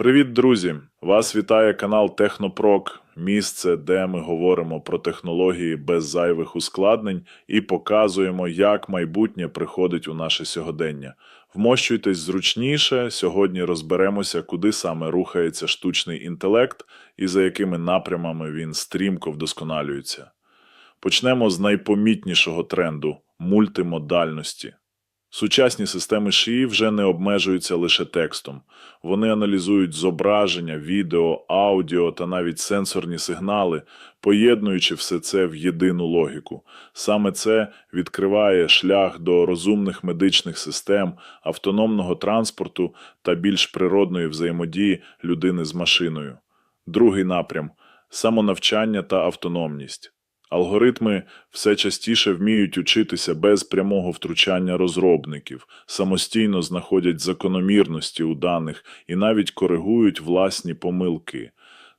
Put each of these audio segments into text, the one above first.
Привіт, друзі! Вас вітає канал Технопрок, місце, де ми говоримо про технології без зайвих ускладнень і показуємо, як майбутнє приходить у наше сьогодення. Вмощуйтесь зручніше. Сьогодні розберемося, куди саме рухається штучний інтелект і за якими напрямами він стрімко вдосконалюється. Почнемо з найпомітнішого тренду мультимодальності. Сучасні системи ШІ вже не обмежуються лише текстом. Вони аналізують зображення, відео, аудіо та навіть сенсорні сигнали, поєднуючи все це в єдину логіку. Саме це відкриває шлях до розумних медичних систем, автономного транспорту та більш природної взаємодії людини з машиною. Другий напрям самонавчання та автономність. Алгоритми все частіше вміють учитися без прямого втручання розробників, самостійно знаходять закономірності у даних і навіть коригують власні помилки.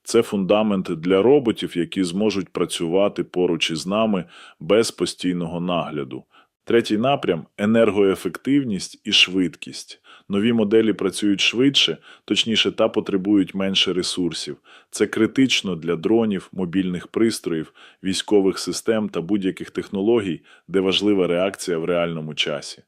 Це фундамент для роботів, які зможуть працювати поруч із нами без постійного нагляду. Третій напрям енергоефективність і швидкість. Нові моделі працюють швидше, точніше, та потребують менше ресурсів. Це критично для дронів, мобільних пристроїв, військових систем та будь-яких технологій, де важлива реакція в реальному часі.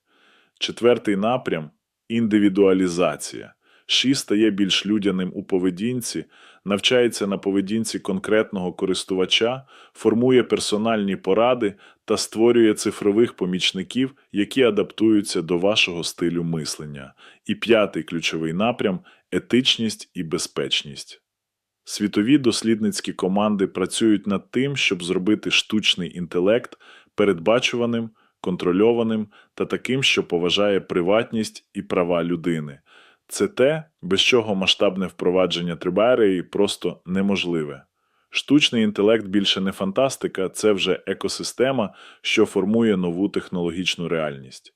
Четвертий напрям індивідуалізація. ШІ стає більш людяним у поведінці, навчається на поведінці конкретного користувача, формує персональні поради та створює цифрових помічників, які адаптуються до вашого стилю мислення. І п'ятий ключовий напрям етичність і безпечність. Світові дослідницькі команди працюють над тим, щоб зробити штучний інтелект передбачуваним, контрольованим та таким, що поважає приватність і права людини. Це те, без чого масштабне впровадження трибарії просто неможливе. Штучний інтелект більше не фантастика, це вже екосистема, що формує нову технологічну реальність.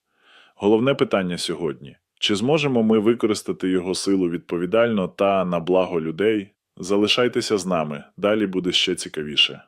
Головне питання сьогодні: чи зможемо ми використати його силу відповідально та на благо людей? Залишайтеся з нами, далі буде ще цікавіше.